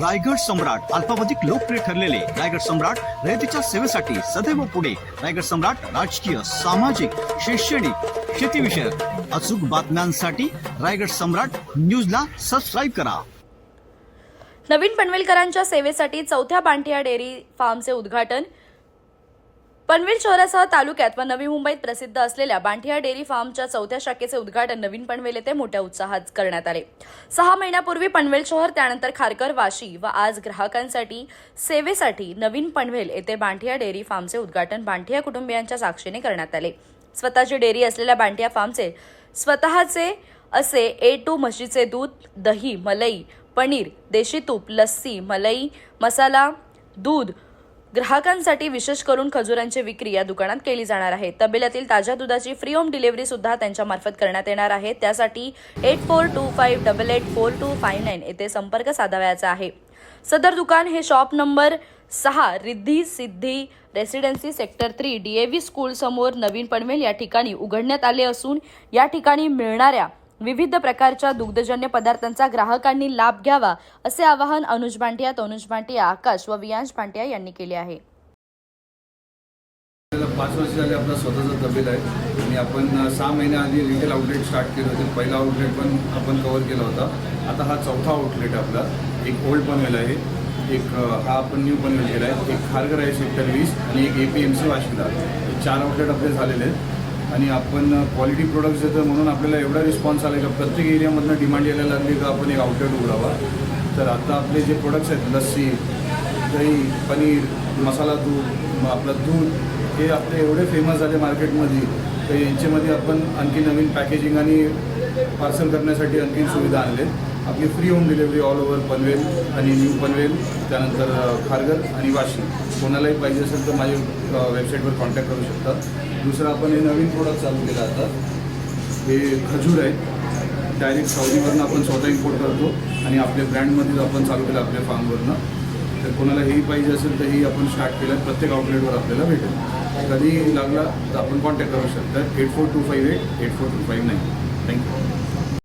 रायगड सम्राट अल्पावधिक लोकप्रिय ठरलेले रायगड सम्राट रयतेच्या सेवेसाठी सदैव पुढे. रायगड सम्राट राजकीय सामाजिक शैक्षणिक शेतीविषयक अचूक बातम्यांसाठी रायगड सम्राट न्यूजला सबस्क्राईब करा. नवीन पनवेलकरांच्या सेवेसाठी चौथ्या पांठिया डेअरी फार्मचे उद्घाटन पनवेल शहरासह तालुक्यात व नवी मुंबईत प्रसिद्ध असलेल्या बांठिया डेअरी फार्मच्या चौथ्या शाखेचे उद्घाटन नवीन पनवेल येथे मोठ्या उत्साहात करण्यात आले. सहा महिन्यापूर्वी पनवेल शहर त्यानंतर खारकर वाशी व आज ग्राहकांसाठी सेवेसाठी नवीन पनवेल येथे बांठिया डेअरी फार्मचे उद्घाटन बांठिया कुटुंबियांच्या साक्षीने करण्यात आले. स्वतःची डेअरी असलेल्या बांटिया फार्मचे स्वतःचे असे ए टू म्हशीचे दूध दही मलई पनीर देशी तूप लस्सी मलई मसाला दूध ग्राहकांसाठी विशेष करून खजुरांची विक्री या दुकानात केली जाणार आहे. तबेल्यातील ताज्या दुधाची फ्री होम डिलिव्हरी सुद्धा त्यांच्या मार्फत करण्यात येणार आहे. त्यासाठी eight four two five double eight four two five nine येथे संपर्क साधावयाचा आहे. सदर दुकान हे शॉप नंबर सहा Riddhi Siddhi residency sector three D A school समोर नवीन पनवेल या ठिकाणी उघडण्यात आले असून या ठिकाणी मिळणाऱ्या विविध प्रकारच्या दुग्धजन्य पदार्थांचा ग्राहकांनी लाभ घ्यावा असे आवाहन अनुज भांटिया तनुज भांटिया आकाश व वियांश भांटिया यांनी केले आहे. पाच वर्ष झाले आपला स्वतःचा तबेला आहे. आणि आपण सहा सहा महिन्याआधी रिटेल आउटलेट स्टार्ट केले होते. पहिला आउटलेट पण आपण कव्हर केला होता. आता हा चौथा आउटलेट आपला. एक ओल्ड पनवेल आहे. एक हा आपण न्यू पनवेल केला आहे. एक खारघर आहे सेक्टर वीस आणि एक ए पी एम सी वाशिंदा. चार आउटलेट आपले झालेले आहेत. आणि आपण क्वालिटी प्रोडक्ट्स देतो म्हणून आपल्याला एवढा रिस्पॉन्स आला का प्रत्येक एरियामधनं डिमांड यायला लागली का आपण एक आउटलेट उघडावा? तर आता आपले जे प्रोडक्ट्स आहेत लस्सी दही पनीर मसाला दूध मग आपलं दूध हे आपले एवढे फेमस झाले मार्केटमध्ये तर यांच्यामध्ये आपण आणखी नवीन पॅकेजिंग आणि पार्सल करण्यासाठी आणखी सुविधा आणले आपली free home delivery all over Panvel आणि न्यू पनवेल त्यानंतर खारगर खारघर आणि वाशिम कोणालाही पाहिजे असेल तर माझ्या वेबसाईटवर कॉन्टॅक्ट करू शकता. दुसरं आपण हे नवीन प्रोडक्ट चालू केलं आता. हे खजूर आहे. डायरेक्ट साऊदीवरनं आपण स्वतः इम्पोर्ट करतो आणि आपल्या ब्रँडमध्येच आपण चालू केलं आपल्या फार्मवरनं तर कोणाला हेही पाहिजे असेल तर ही आपण स्टार्ट केलं. प्रत्येक आउटलेटवर आपल्याला भेटेल. कधी लागला तर आपण कॉन्टॅक्ट करू शकता. Eight four two five eight eight four two five nine thank you